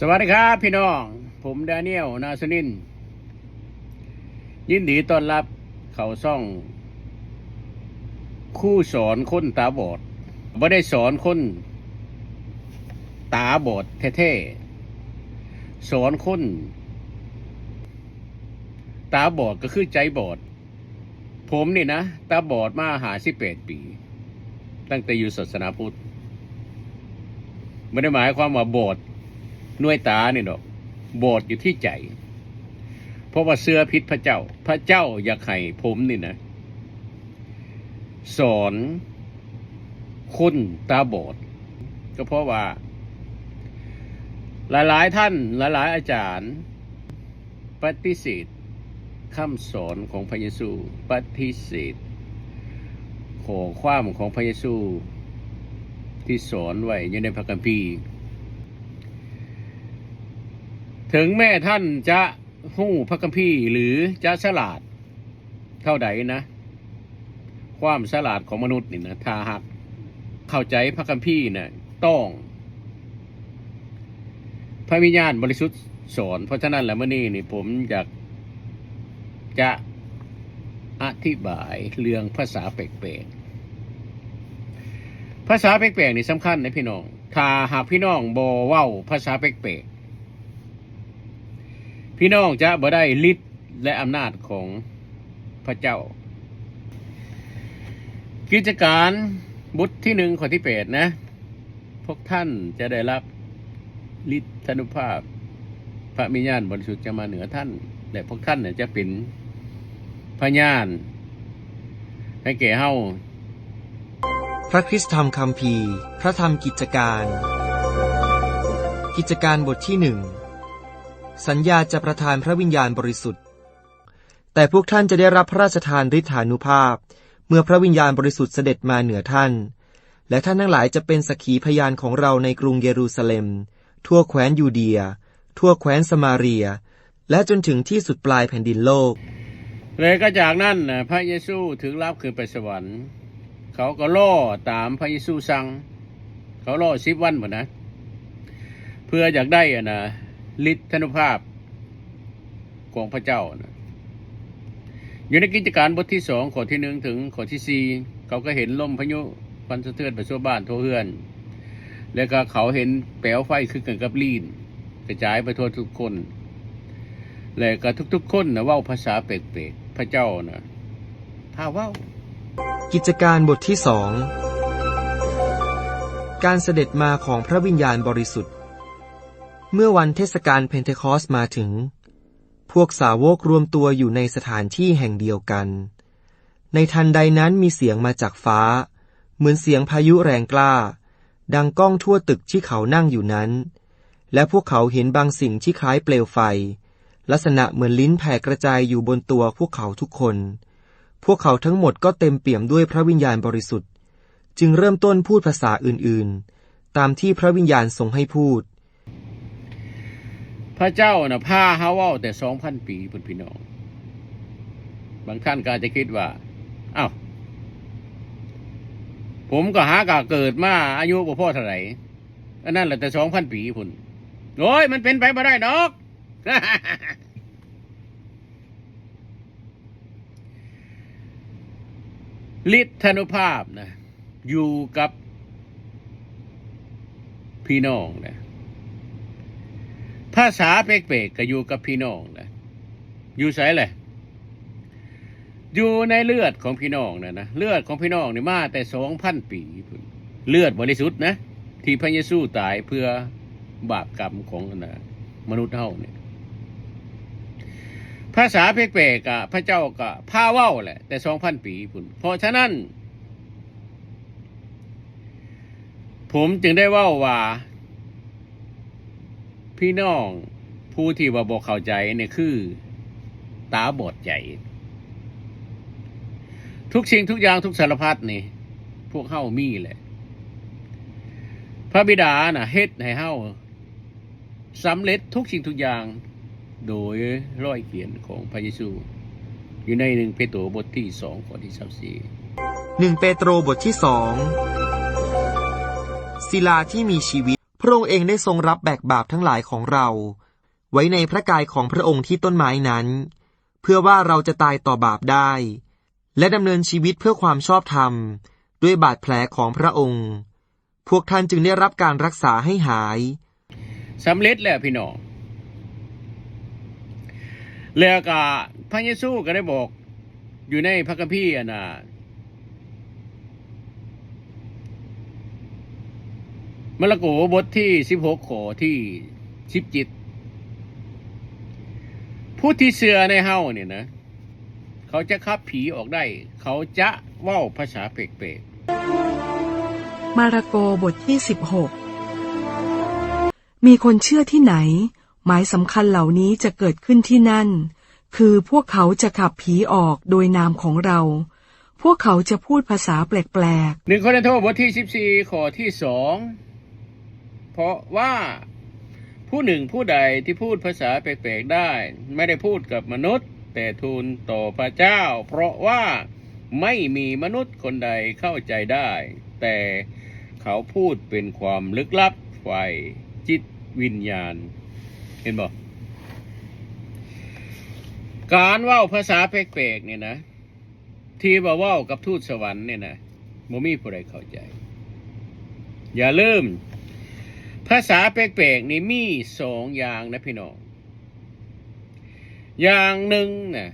สวัสดีครับพี่น้อง ผมดาเนียลนาสนิน ยินดีต้อนรับเขาซ่อง คู่สอนคนตาบอดไม่ได้สอนคน ตาบอดแท้ๆสอนคน ตาบอดก็คือใจบอด ผมนี่นะ ตาบอดมาหาสิบแปดปี ตั้งแต่อยู่ศาสนาพุทธไม่ได้หมายความว่าบอด หน่วยตาเนี่ยดอกบอดอยู่ที่ใจ เพราะว่าเสื้อพิษพระเจ้า พระเจ้าอยากให้ผมนี่นะ สอนคนตาบอดก็เพราะว่า หลายๆท่านหลายๆอาจารย์ปฏิเสธคำสอนของพระเยซู ปฏิเสธขอความของพระเยซู ที่สอนไว้อยู่ในพระคัมภีร์ ถึงแม่ท่านจะหู้พระคัมภีร์หรือจะฉลาด เท่าใดนะ ความฉลาดของมนุษย์นี่นะถ้าหากเข้าใจพระคัมภีร์นะต้อง พระวิญญาณบริสุทธิ์สอน เพราะฉะนั้นแล้วเมื่อนี้นี่ผมอยากจะอธิบายเรื่องภาษาแปลกๆภาษาแปลกๆนี่สำคัญนะพี่น้องถ้าหากพี่น้องบอเว้าภาษาแปลกๆ พี่น้องจะบ่ได้ฤทธิ์และอำนาจของพระเจ้า กิจการบุตรที่หนึ่งข้อที่แปดนะ พวกท่านจะได้รับฤทธานุภาพ พระมิญญาณบริสุทธิ์จะมาเหนือท่านและพวกท่านเนี่ยจะเป็นพระญานให้แก่เฮาพระคริสตธรรมคัมภีพระธรรมกิจการ กิจการบทที่หนึ่ง สัญญาจะประทานพระวิญญาณบริสุทธิ์ แต่พวกท่านจะได้รับพระราชทานฤทธานุภาพ เมื่อพระวิญญาณบริสุทธิ์เสด็จมาเหนือท่าน และท่านทั้งหลายจะเป็นสักขีพยานของเราในกรุงเยรูซาเล็ม ทั่วแคว้นยูเดีย ทั่วแคว้นสมาเรีย และจนถึงที่สุดปลายแผ่นดินโลก เลยก็จากนั้นพระเยซูถึงรับขึ้นไปสวรรค์ เขาก็ล่อตามพระเยซูสั่ง เขาล่อสิบวันหมดนะ เพื่ออยากได้อะนะ ฤทธานุภาพของพระเจ้านะอยู่ในกิจการบทที่สองข้อที่หนึ่งถึงข้อที่สี่เขาก็เห็นลมพายุพันสะเทือนไปทั่วบ้านทั่วเฮือน แล้วก็เขาเห็นแปลวไฟคือกันกับลีนกระจายไปทั่วทุกคน และก็ทุกๆ คนนะว่าภาษาเปลกๆพระเจ้านะพาว่ากิจการบทที่สองการเสด็จมาของพระวิญญาณบริสุทธิ์ เมื่อวันเทศกาลเพนเทคอสมาถึง พวกสาวกรวมตัวอยู่ในสถานที่แห่งเดียวกัน ในทันใดนั้นมีเสียงมาจากฟ้า เหมือนเสียงพายุแรงกล้า ดังก้องทั่วตึกที่เขานั่งอยู่นั้น และพวกเขาเห็นบางสิ่งที่คล้ายเปลวไฟ ลักษณะเหมือนลิ้นแผ่กระจายอยู่บนตัวพวกเขาทุกคน พวกเขาทั้งหมดก็เต็มเปี่ยมด้วยพระวิญญาณบริสุทธิ์ จึงเริ่มต้นพูดภาษาอื่นๆ ตามที่พระวิญญาณทรงให้พูด พระเจ้านะพาเฮาเว่าแต่สองพันปีพุ่นพี่น้อง บางท่านก็อาจจะคิดว่าอ้าวผมก็หากะเกิดมาอายุบ่พ่อเท่าไหร่อันนั้นแหละแต่สองพันปีพุ่นโอ้ยมันเป็นไปไม่ได้ดอกฤทธานุภาพนะ อยู่กับพี่น้องนะ ภาษาเป๊กๆก็อยู่กับพี่น้องนะอยู่ไสเลยอยู่ในเลือดของพี่น้องนะนะเลือดของพี่น้องนี่มาแต่สองพันปีพุ่นเลือดบริสุทธิ์นะที่พระเยซูตายเพื่อบาปกรรมของนะมนุษย์เฮาเนี่ยภาษาเป๊กๆกะพระเจ้าก็พาเว้าแหละ แต่สองพันปีพุ่นเพราะฉะนั้น ผมจึงได้ว่าว่า พี่น้องผู้ที่ว่าบอกเข้าใจเนี่ยคือ ตาบอดใจ ทุกสิ่งทุกอย่างทุกสารพัดนี่ พวกเฮ้ามีแหละ พระบิดาน่ะเฮ็ดให้เฮ้าสำเร็จทุกสิ่งทุกอย่าง โดยร้อยเขียนของพระเยซู อยู่ในหนึ่งเปโตรบทที่สองข้อที่สามสี่หนึ่งเปโตรบทที่สองศิลาที่มีชีวิต พระองค์เองได้ทรงรับแบกบาปทั้งหลายของเรา ไว้ในพระกายของพระองค์ที่ต้นไม้นั้น เพื่อว่าเราจะตายต่อบาปได้ และดำเนินชีวิตเพื่อความชอบธรรม ด้วยบาดแผลของพระองค์ พวกท่านจึงได้รับการรักษาให้หายสำเร็จแล้วพี่น้องแล้วก็พระเยซูก็ได้บอกอยู่ในพระคัมภีร์นะ มาระโกบทที่สิบหกขอที่สิบจิต ผู้ที่เสือในเฮาเนี่ยนะ เขาจะขับผีออกได้ เขาจะเว้าภาษาเปรกมาระโกบทที่16มีคนเชื่อที่ไหน หมายสำคัญเหล่านี้จะเกิดขึ้นที่นั่น คือพวกเขาจะขับผีออกโดยนามของเรา พวกเขาจะพูดภาษาแปลกๆหนึ่งคนโทษบทที่สิบสี่ขอที่สอง เพราะว่าผู้หนึ่งผู้ใดที่พูดภาษาแปลกๆได้ ไม่ได้พูดกับมนุษย์ แต่ทูลต่อพระเจ้า เพราะว่าไม่มีมนุษย์คนใดเข้าใจได้ แต่เขาพูดเป็นความลึกลับฝ่ายจิตวิญญาณ เห็นบอกการว่าภาษาแปลกๆเนี่ยนะ ที่ว่าเว่ากับทูตสวรรค์เนี่ยนะบ่มีผู้ใดเข้าใจ อย่าลืม ภาษาแปลกๆนี่มีสองอย่างนะพี่น้อง อย่างหนึ่งนะ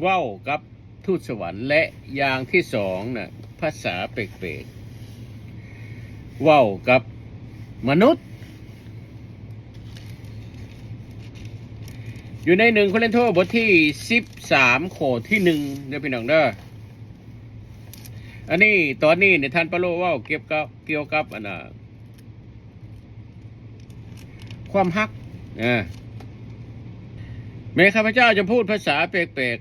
เว้ากับทูตสวรรค์ และอย่างที่สองนะภาษาแปลกๆเว้ากับมนุษย์ อยู่ในหนึ่งโครินโตบทที่สิบสามโขที่หนึ่งเด้อพี่น้องเด้ออันนี้ตอนนี้เนี่ยท่านปาโลว่าเกี่ยวกับเกี่ยวกับอันน่ะ ความฮักอ่าแม้ข้าพเจ้าจะพูดภาษาแปลก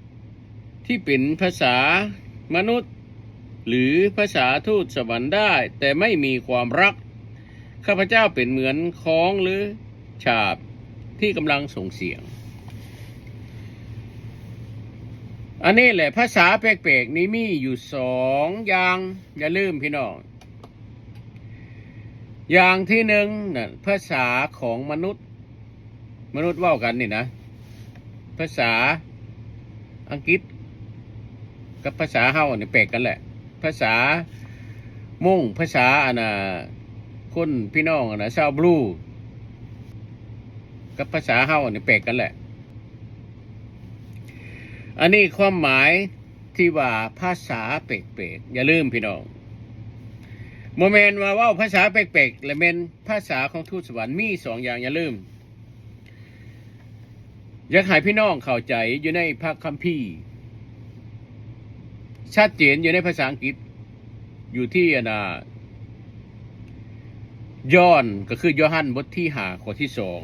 ๆที่เป็นภาษามนุษย์ หรือภาษาทูตสวรรค์ได้ แต่ไม่มีความรัก ข้าพเจ้าเป็นเหมือนของหรือฉาบที่กำลังส่งเสียง อันนี้แหละภาษาแปลกๆนี้มีอยู่สองอย่าง อย่าลืมพี่น้อง อย่างที่หนึ่งน่ะภาษาของมนุษย์ มนุษย์ว่ากันนี่นะ ภาษาอังกฤษ กับภาษาเฮาเนี่ยแปลกกันแหละ ภาษามุ่งภาษาอันน่ะคนพี่น้องอันน่ะชาวบลูกับภาษาเฮาเนี่ยแปลกกันแหละ อันนี้ความหมายที่ว่าภาษาเปลกๆอย่าลืมพี่น้อง โมเมนต์ว่าว่าภาษาเปลกๆและเมนภาษาของทูตสวรรค์มีสองอย่างอย่าลืม อยากให้พี่น้องเข้าใจอยู่ในพระคัมภีร์ชัดเจนอยู่ในภาษาอังกฤษ อยู่ที่อนาย้อนก็คือยอหันบทที่หาข้อที่สอง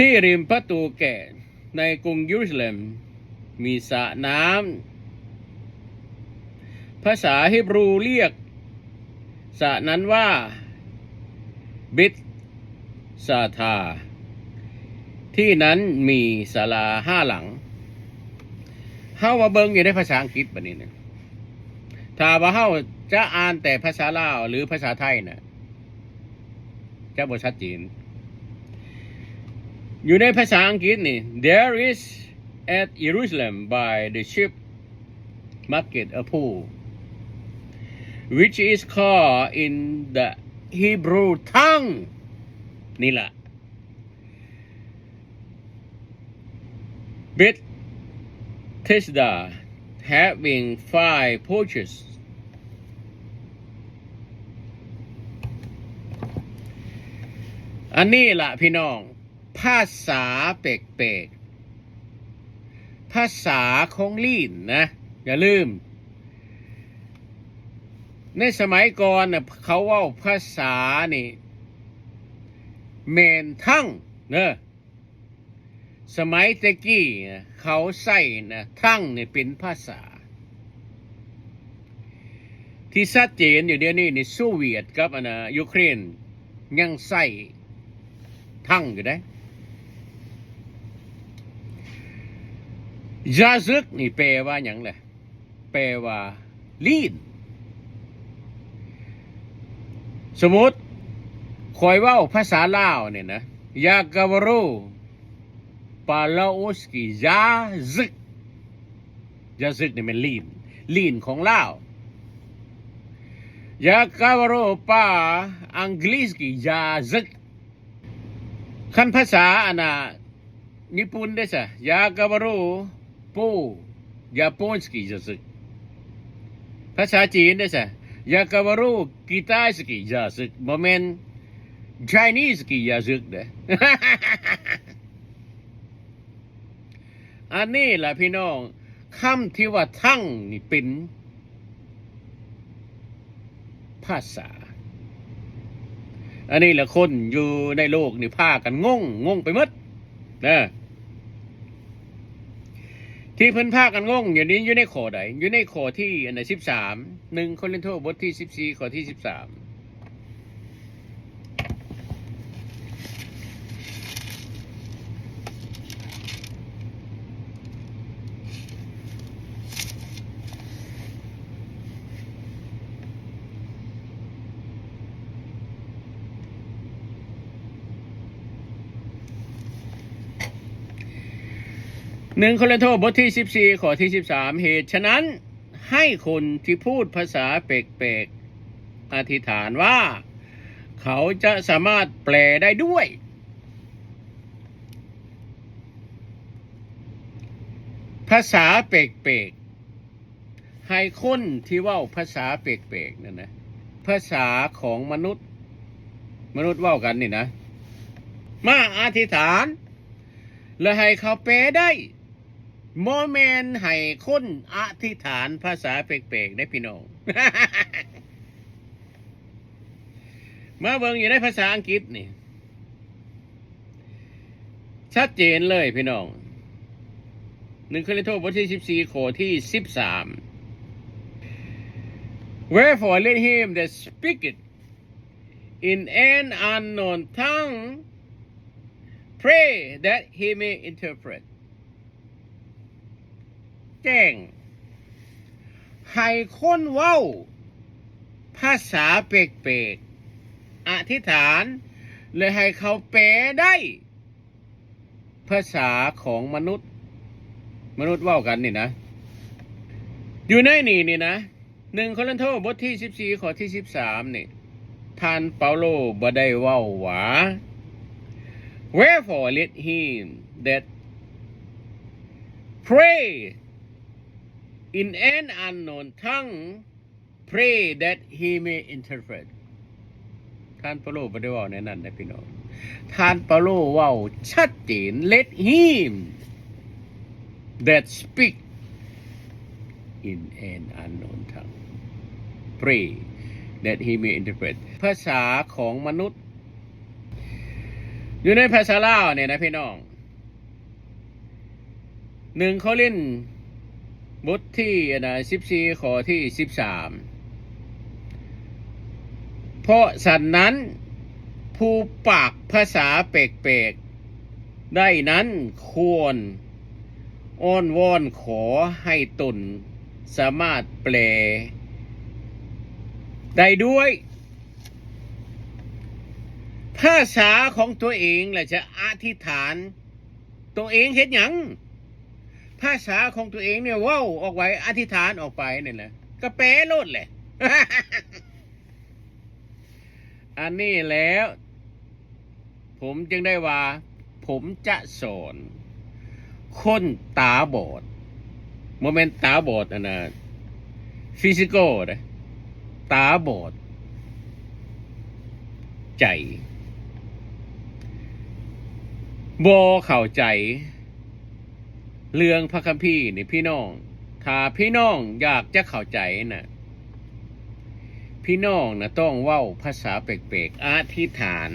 ที่ริมประตูแก่ในกรุงยรูซาเล็ม มีสระน้ำภาษาฮิบรูเรียกสระนั้นว่า บิตซาธาที่นั้นมีศาลาห้าหลังเฮามาเบิงอยู่ในภาษาอังกฤษแบบนี้นะถ้าว่าเฮาจะอ่านแต่ภาษาลาวหรือภาษาไทยนะ่ะจะบ่ชัดเจน อยู่ในภาษาอังกฤษนี่ there is at Jerusalem by the ship market a pool which is called in the Hebrew tongue นี่แหละ Bethesda having five porches อันนี้ล่ะพี่น้อง ภาษาเปลกๆภาษาของลีนนะ อย่าลืม ในสมัยก่อนน่ะเขาว่าภาษานี่เมนทั้งเนอะสมัยตะกี้เขาใส่นะทั้งนี่เป็นภาษา ที่ชัดเจนอยู่เดี๋ยวนี้นี่โซเวียตกับอันนะยูเครนยังใส่ทั้งอยู่ได้ ยาซึกนี่แปลว่าหยังแหละแปลว่าลีนสมมติคอยว่าภาษาลาวเนี่ยนะยากาวโรปาลาโอสกิยาซึกยาซึกนี่มันลีนลีนของลาวยากาวโรปาอังกฤษกิยาซึกคันภาษาอันน่ะญี่ปุ่นได้สะยากาวโร ปูยาปอนสกิยาซึกภาษาจีนได้สะยากาวารุกีตาสกียาซึกโมเมน Chinese กียาซึกเด้อันนี้แหละพี่น้องคำที่ว่าทั้งนี่เป็นภาษา อันนี้แหละคนอยู่ในโลกนี่พากันงงงงไปหมดนะ ที่เพิ่นพากันงงอยู่นี้อยู่ในข้อใดอยู่ในข้อที่อันไหนสิบสามหนึ่งโครินโตบทที่สิบสี่ข้อที่สิบสาม หนึ่งโครินโตบทที่สิบสี่ข้อที่สิบสามเหตุฉะนั้นให้คนที่พูดภาษาเปลกๆ อธิษฐานว่า เขาจะสามารถแปลได้ด้วย ภาษาเปลกๆ ให้คนที่ว่าภาษาเปลกๆนั่นนะภาษาของมนุษย์ มนุษย์ว่ากันนี่นะ มาอธิษฐาน และให้เขาแปลได้ โมเมนให้คนอธิษฐานภาษาเปลกๆได้พี่น้อง มาเบิงอยู่ในภาษาอังกฤษนี่ ชัดเจนเลยพี่น้องหนึ่งคริโตบทที่สิบสี่ข้อที่สิบสาม Wherefore let him that speaketh in an unknown tongue pray that he may interpret แจ้ง ให้คนเว้า ภาษาเปลกๆอธิษฐาน เลยให้เขาแปลได้ ภาษาของมนุษย์ มนุษย์เว้ากันนี่นะ อยู่ในนี่นี่นะหนึ่งโครินโตบทที่สิบสี่ข้อที่สิบสามนี่ท่านเปาโลบ่ได้เว้าหวา Wherefore let him that pray in an unknown tongue pray that he may interpret ท่านเปาโลบ่ได้ว้าในนั้นนะพี่น้องท่านเปาโลว้าชัดเจน let him that speak in an unknown tongue pray that he may interpret ภาษาของมนุษย์ อยู่ในภาษาลาวเนี่ยนะพี่น้องหนึ่งเขาเล่น บทที่นะสิบสี่ขอที่สิบสามเพราะสันนั้นผู้ปากภาษาเปลกๆ ได้นั้นควร อ้อนวอนขอให้ตนสามารถแปล ได้ด้วย ภาษาของตัวเองแหละจะอธิษฐาน ตัวเองเห็นหยัง ภาษาของตัวเองเนี่ยว้าออกไว้อธิษฐานออกไปนี่แหละก็แปลโลดแหละ อันนี้แล้ว ผมจึงได้ว่า ผมจะสอนคนตาบอดโมเมนต์ตาบอดอันนะฟิสิกอลนะตาบอด ใจบอเข้าใจ เรื่องพระคัมภีร์นี่พี่น้อง ถ้าพี่น้องอยากจะเข้าใจนะพี่น้องนะต้องเว้าภาษาเปลกๆอธิษฐาน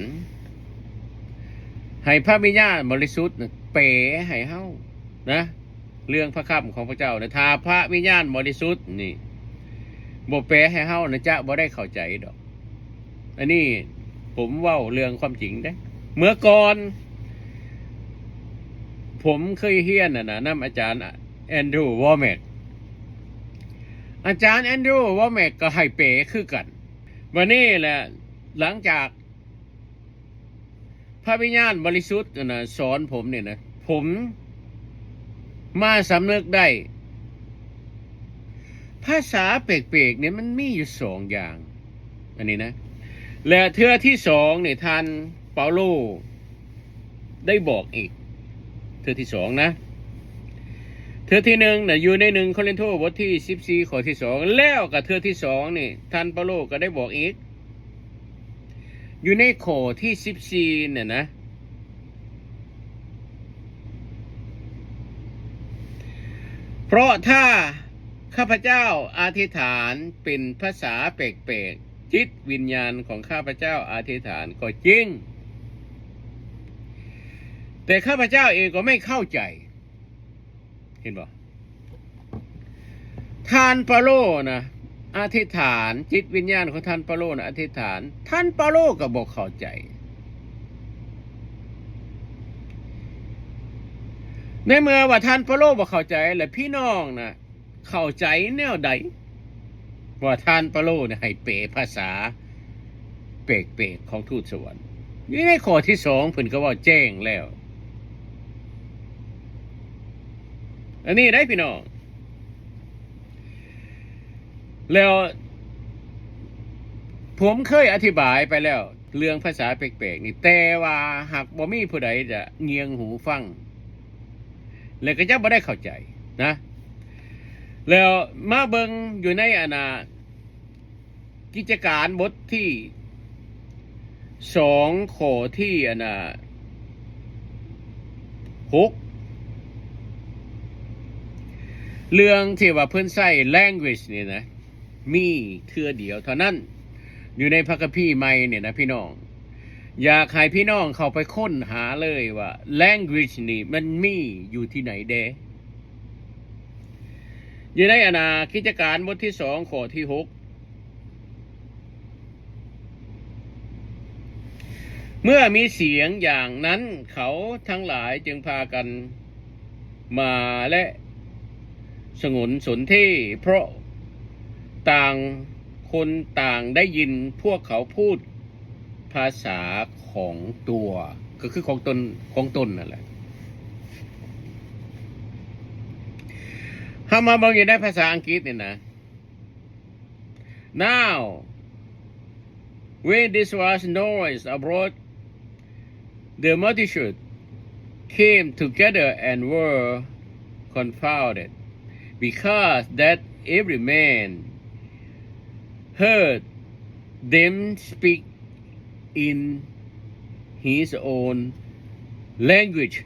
ให้พระวิญญาณบริสุทธิ์น่ะเปให้เฮานะ เรื่องพระคำของพระเจ้านะถ้าพระวิญญาณบริสุทธิ์นี่บ่แปลให้เฮานะจะบ่ได้เข้าใจดอก อันนี้ผมเว้าเรื่องความจริงได้เมื่อก่อน ผมเคยเฮียนน่ะนะน้ำอาจารย์แอนดรูว์วอร์แมกอาจารย์แอนดรูว์วอร์แมกก็ให้เป๋คือกันวันนี้แหละหลังจาก พระวิญญาณบริสุทธิ์นะสอนผมเนี่ยนะ ผมมาสำนึกได้ ภาษาเปรกๆเนี่ยมันมีอยู่สองอย่าง อันนี้นะ และเทือที่สองเนี่ยท่านเปาโลได้บอกอีก เทือที่สองนะ เทือที่หนึ่งนะอยู่ในหนึ่งโครินธ์บทที่สิบสี่ข้อที่สองแล้วกับเทือที่สองนี่ท่านเปาโลก็ได้บอกอีก อยู่ในข้อที่สิบสี่เนี่ยนะเพราะถ้าข้าพเจ้าอธิษฐานเป็นภาษาแปลกๆจิตวิญญาณของข้าพเจ้าอธิษฐานก็จริง แต่ข้าพเจ้าเองก็ไม่เข้าใจ เห็นบ่ทานปาโลนะอธิษฐานจิตวิญญาณของท่านปาโลนะอธิษฐาน ท่านปาโลก็บอกเข้าใจ ในเมื่อว่าท่านปาโลบอกเข้าใจแล้วพี่น้องนะเข้าใจแนวใดว่าท่านปาโลเนี่ยให้เปรภาษาเปรกของทูตสวรรค์นี่ในข้อที่สองเพิ่นก็ว่าแจ้งแล้ว อันนี้ได้พี่น้อง แล้วผมเคยอธิบายไปแล้ว เรื่องภาษาแปลกๆนี่ แต่ว่าหากบ่มีผู้ใดจะเงียงหูฟัง แล้วก็จะบ่ได้เข้าใจนะ แล้วมาเบิงอยู่ในอนากิจการบทที่สองข้อที่อนาหก เรื่องที่ว่าเพื่อนใส่ language เนี่ยนะ มีเทือเดียวเท่านั้น อยู่ในพระคัมภีร์ใหม่เนี่ยนะพี่น้อง อยากให้พี่น้องเข้าไปค้นหาเลยว่า language นี่มันมีอยู่ที่ไหนเดอยู่ในอนากิจการบทที่สองข้อที่หกเมื่อมีเสียงอย่างนั้นเขาทั้งหลายจึงพากันมาและ สงนสนที่เพราะต่างคนต่างได้ยินพวกเขาพูดภาษาของตัว ก็คือของตนของตนนั่นแหละถ้ามาบางอย่างได้ภาษาอังกฤษเนี่ยนะ now when this was noise abroad the multitude came together and were confounded because that every man heard them speak in his own language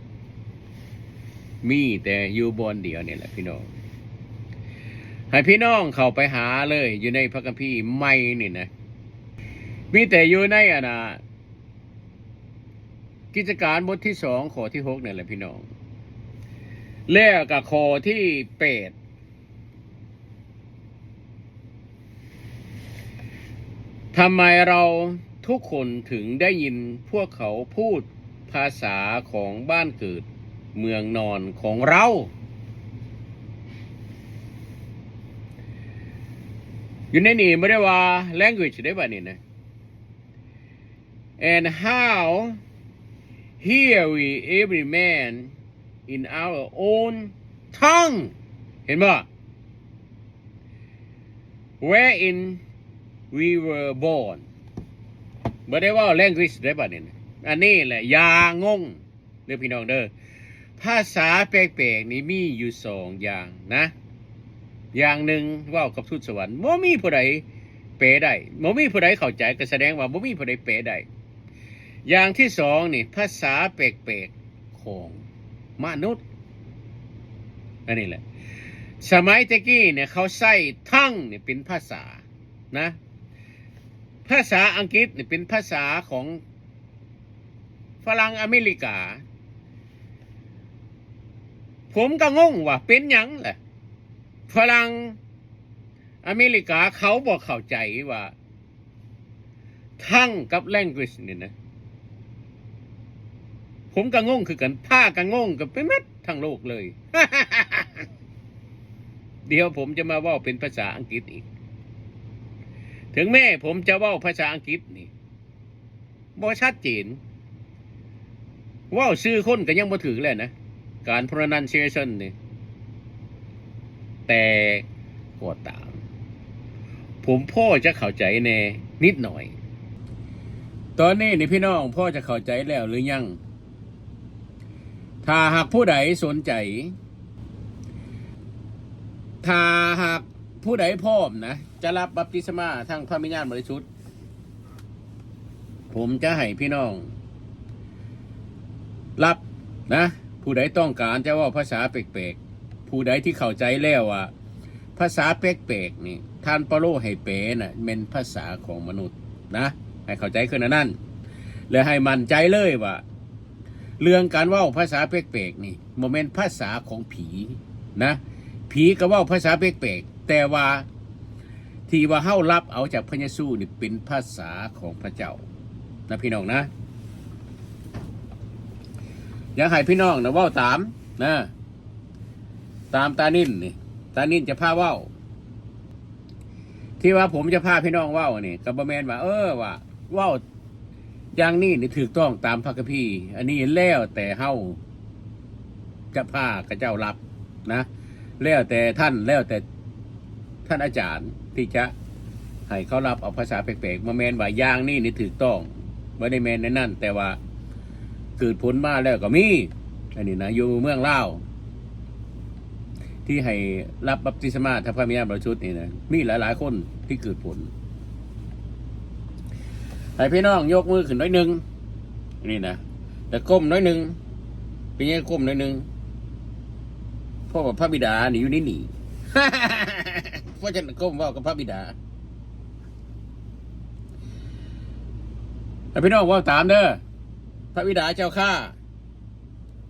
มีแต่อยู่บนเดียวนี่แหละพี่น้อง ให้พี่น้องเข้าไปหาเลยอยู่ในพระคัมภีร์ใหม่นี่นะ มีแต่อยู่ในอะนะกิจการบทที่สองข้อที่หกเนี่ยแหละพี่น้อง แล้วกับข้อที่แปด ทำไมเราทุกคนถึงได้ยินพวกเขาพูดภาษาของบ้านเกิดเมืองนอนของเรา อยู่ในนี่ไม่ได้ว่า language ได้ป่ะนี่นะ and how hear we every man in our own tongue เห็นป่ะ wherein we were born ไม่ได้ว่า language ได้ป่ะนี่นะอันนี้แหละอย่างงเด้อพี่น้องเด้อภาษาแปลกๆนี่มีอยู่สองอย่างนะ อย่างหนึ่งว่ากับทูตสวรรค์บ่มีผู้ใดเปลได้บ่มีผู้ใดเข้าใจก็แสดงว่าบ่มีผู้ใดเปลได้อย่างที่สองนี่ภาษาแปลกๆของมนุษย์อันนี้แหละ สมัยตะกี้เนี่ยเขาใส่ทั้งเนี่ยเป็นภาษานะ ภาษาอังกฤษเนี่เป็นภาษาของฝรั่งอเมริกา ผมก็งงว่าเป็นยังแหละฝรั่งอเมริกาเขาบอกเข้าใจว่า ทั้งกับ language เนี่ยนะ ผมก็งงคือกันผ้าก็งงกับไปหมัดทั้งโลกเลย เดี๋ยวผมจะมาว่าเป็นภาษาอังกฤษอีก ถึงแม่ผมจะว่าภาษาอังกฤษนี่บ่ชัดเจนว่าซื้อคนก็ยังบ่ถือเลยนะ การ pronunciation นี่ แต่ก็ตาม ผมพ่อจะเข้าใจแน่นิดหน่อย ตอนนี้นี่พี่น้องพ่อจะเข้าใจแล้วหรือยัง ถ้าหากผู้ใดสนใจ ถ้าหากผู้ใดพร้อมนะจะรับบัพติศมาทางพระมิญาณบริสุทธิ์ ผมจะให้พี่น้อง รับนะ ผู้ใดต้องการจะว่าภาษาแปลกๆ ผู้ใดที่เข้าใจแล้วว่าภาษาแปลกๆนี่ท่านเปาโลให้เป๋น่ะเป็นภาษาของมนุษย์นะ ให้เข้าใจขึ้นนั่นและให้มั่นใจเลยว่าเรื่องการว่าภาษาแปลกๆนี่โมเมนต์ภาษาของผีนะ ผีก็ว่าภาษาแปลกๆแต่ว่า ที่ว่าเฮารับเอาจากพระเยซูนี่เป็นภาษาของพระเจ้านะพี่น้องนะ อยากให้พี่น้องนะว่าตามนะตามตานิ่นนี่ตานิ่นจะพาว่าที่ว่าผมจะพาพี่น้องว่านี่กับบแมนว่า เออว่าว่าอย่างนี้นี่ถูกต้องตามพระคัมภีร์อันนี้แล้วแต่เฮาจะพากระเจ้ารับนะ แล้วแต่ท่านแล้วแต่ท่านอาจารย์ ที่จะให้เขารับเอาภาษาแปลกๆมาแมนว่าย่างนี้นี่ถูกต้องไม่ได้แมนในนั่น แต่ว่าเกิดผลมาแล้วก็มีอันนี้นะอยู่เมืองเล่าที่ให้รับบัพติศมาถ้าพระมีญาณบริสุทธิ์นี่นะมีหลาย ๆ คนที่เกิดผลให้พี่น้องยกมือขึ้นน้อยหนึ่งนี่นะแต่ก้มน้อยหนึ่งเป็นยังก้มน้อยหนึ่งพราะว่าพระบิดานี่อยู่ในี่หนี เพราะฉะนั้นก้มว่ากับพระบิดาแต่พี่น้องว่าตามเด้อพระบิดาเจ้าข้า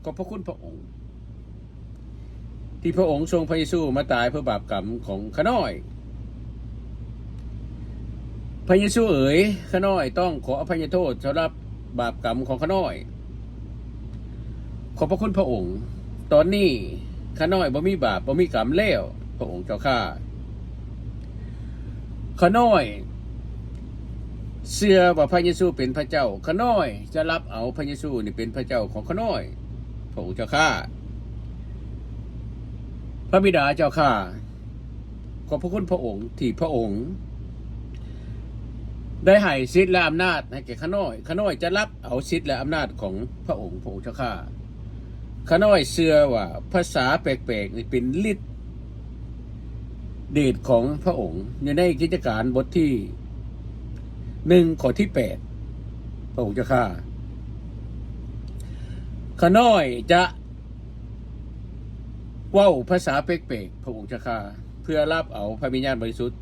ก็พระคุณพระองค์ ที่พระองค์ทรงพระเยซูมาตายเพื่อบาปกรรมของขน้อยพระเยซูเอ๋ยขน้อยต้องขออภัยโทษสำหรับบาปกรรมของขน้อย ขอบพระคุณพระองค์ ตอนนี้ขน้อยบ่มีบาปบ่มีกรรมแล้ว พระองค์เจ้าข้า ขน้อยเชื่อว่าพระเยซูเป็นพระเจ้า ขน้อย จะรับเอาพระเยซูนี่เป็นพระเจ้าของขน้อยพระองค์เจ้าข้าพระบิดาเจ้าข้าขอบพระคุณพระองค์ที่พระองค์ ได้ให้สิทธิและอำนาจให้แก่ขน้อย ขน้อยจะรับเอาสิทธิและอำนาจของพระองค์พระองค์เจ้าข้าขน้อยเชื่อว่าภาษาแปลกๆนี่เป็นฤทธิ์ เดชของพระองค์อยู่ในกิจการบทที่หนึ่งข้อที่แปดพระองค์จ้าข้าข้าน้อยจะว้าภาษาแปลกๆพระองค์จ้าข้าเพื่อรับเอาพระวิญญาณบริสุทธิ์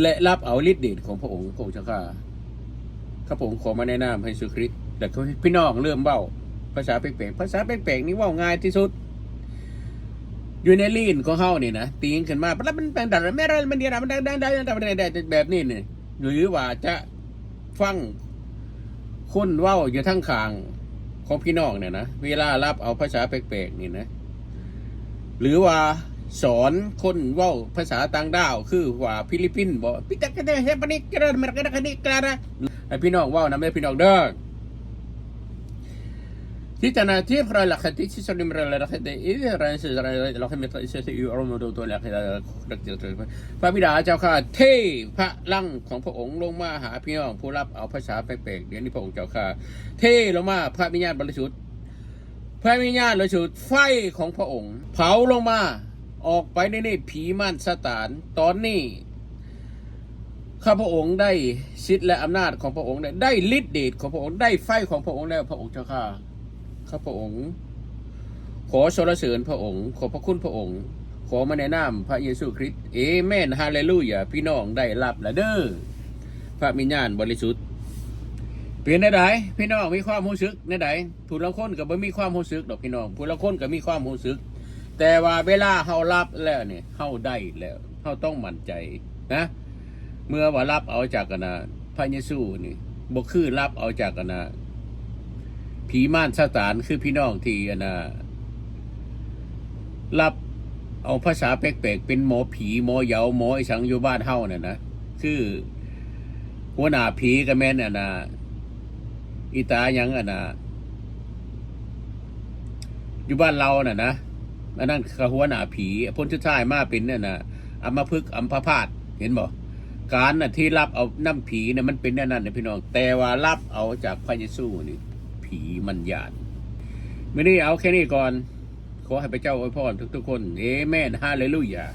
และรับเอาฤทธิ์เดชของพระองค์พระองค์จ้าข้าข้าพระองค์ขอมาแนะนำให้สุคริตแต่พี่น้องเริ่มเบ้าภาษาแปลกๆภาษาแปลกๆนี่ว่าง่ายที่สุด อยู่ในลีนของเฮานี่นะตีงขึ้นมาแล้วมันเป็นดัดไม่ได้มันเดียดมันได้ได้ได้ได้ได้แบบนี้นี่หรือว่าจะฟังคนเว้าอยู่ทั้งขางของพี่น้องเนี่ยนะเวลารับเอาภาษาแปลกๆนี่นะหรือว่าสอนคนเว้าภาษาต่างดาว คือว่าฟิลิปปินส์บอกพิจักกันได้เฮปนิกกระดมกระดกระดิกระดให้พี่น้องเว้านำให้พี่น้องเด้อ Tittarna till fra lakhati si solim ra la lakhati i ra si ra la khami ta si i ro mo do to la khati รักเจ้าพระบิดาเจ้าข้าเทพระลังของพระองค์ลงมาหาพี่น้องผู้รับเอาภาษาแปลกๆเดี๋ยวนี้พระองค์เจ้าข้าเทลงมาพระวิญญาณบริสุทธิ์พระวิญญาณบริสุทธิ์ไฟของพระองค์ เผาลงมาออกไปในนี่ผีม่านสตานตอนนี้ข้าพระองค์ได้สิทธิ์และอำนาจของพระองค์ได้ได้ฤทธิ์เดชของพระองค์ได้ไฟของพระองค์แล้วพระองค์เจ้าข้า ข้าพระองค์ ขอสรรเสริญพระองค์ ขอพระคุณพระองค์ ขอมาแนะนำพระเยซูคริสต์เอเมนฮาเลลูยาพี่น้องได้รับและเด้อพระมิญญาณบริสุทธิ์เปลี่ยนได้ไดพี่น้องมีความรู้สึกได้ไดผู้ละคนก็บ่มีความรู้สึกดอกพี่น้องผู้ละคนก็มีความรู้สึก แต่ว่าเวลาเฮารับแล้วเนี่ยเฮาได้แล้วเฮาต้องมั่นใจนะ เมื่อว่ารับเอาจากกันนะพระเยซูนี่บ่คือรับเอาจากกันนะ ผีม่านซาตานคือพี่น้องที่อนะรับเอาภาษาแปลกๆเป็นหมอผีหมอเหยาหมอไอสังอยู่บ้านเฮาเนี่ยนะคือหัวหน้าผีก็แม่นอะนะอีตายังอะนะอยู่บ้านเราน่ะนะอันนั้นคือหัวหน้าผีพ้นชุดท้ายมาเป็นเนี่ยนะอัมพฤกษ์อัมพาพาตเห็นบ่การน่ะที่รับเอาน้ำผีเนี่ยมันเป็นแน่นั่นนะพี่น้อง แต่ว่ารับเอาจากพระเยซูนี่ ผีมันหยาดไม่ได้เอาแค่นี้ก่อน ขอให้พระเจ้าอวยพรทุกๆคน เอเมนฮาเลลูยา